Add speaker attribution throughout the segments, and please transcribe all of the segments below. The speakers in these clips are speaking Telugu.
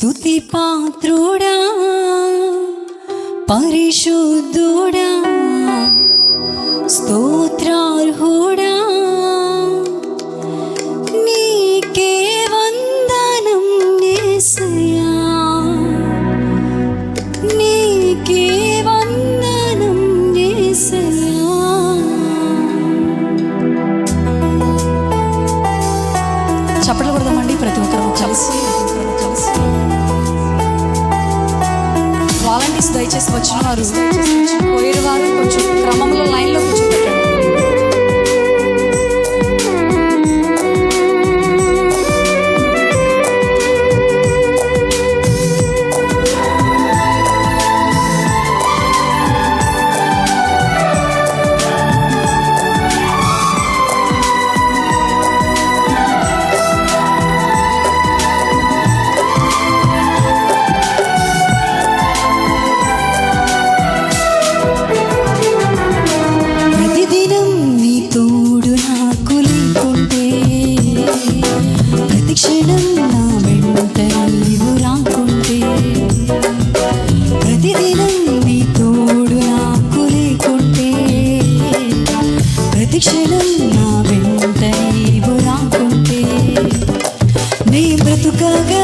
Speaker 1: స్థుతి పాత్రుడా పరిశుద్ధుడా స్తోత్రార్హుడా. దయచేసి వచ్చిన వారు పోయేరు వారు కొంచెం క్రమంలో లైన్లో 가가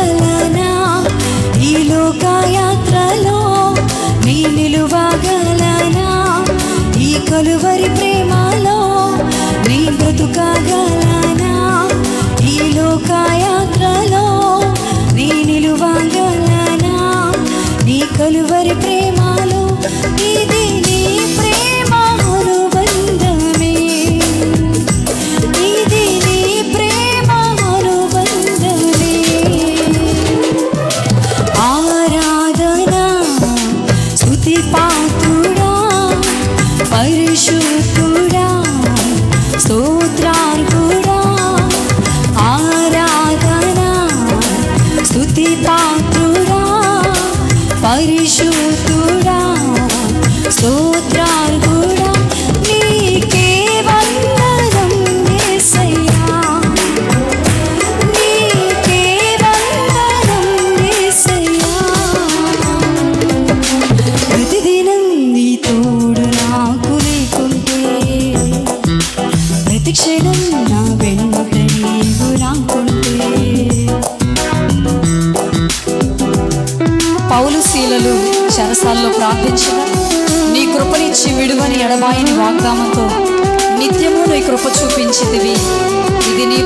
Speaker 1: స్తోత్రార్హుడా నీకే వందనం యేసయ్యా నీకే వందనం యేసయ్యా ప్రతిదినం నీ తోడు నాకు లేకుంటే ప్రతి నా వెంట నీవు రాకుంటే. పౌలు శీలలు చెరసాల్లో ప్రార్థించిన నీ కృపనిచ్చి విడువని ఎడబాయిని వాగ్దానంతో నిత్యము నీ కృప చూపించితివి. ఇది నీ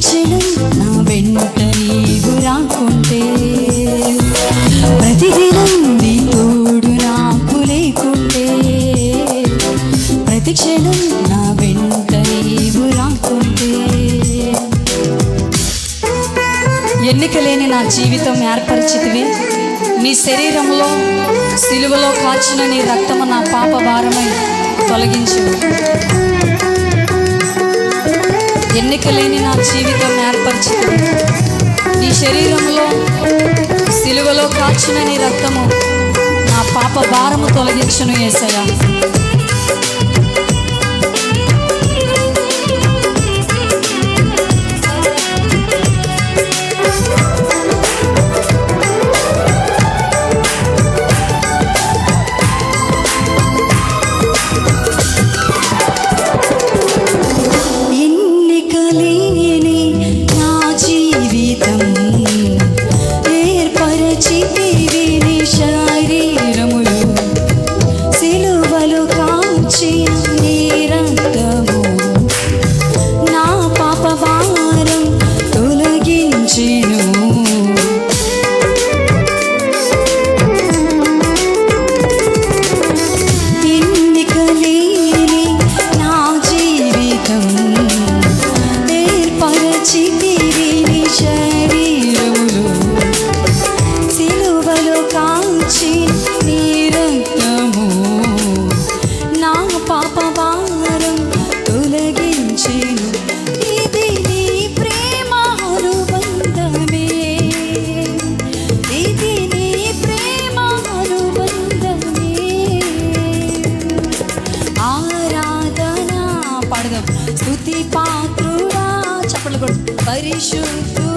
Speaker 1: ప్రతిక్షణం నా వెంట నీవు రాకుంటే ప్రతిదినం నీ తోడు నాకు లేకుంటే ప్రతిక్షణం నా వెంట నీవు రాకుంటే. ఎన్నికలేని నా జీవితం ఏర్పరిచితివి. నీ శరీరంలో సిలువలో కాచిన నీ రక్తము నా పాప భారమై తొలగించు ఎన్నిక లేని నా జీవితం ఏర్పరిచితివి నీ శరీరంలో సిలువలో కాచిన నీ రక్తము నా పాప భారము తొలగించను ఏసయ్యా. కొడు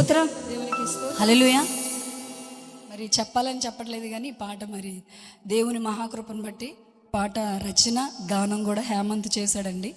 Speaker 1: స్తోత్రం. దేవునికి మరి చెప్పాలని చెప్పట్లేదు కానీ పాట మరి దేవుని మహాకృపను బట్టి పాట రచన గానం కూడా హేమంత్ చేశాడండి.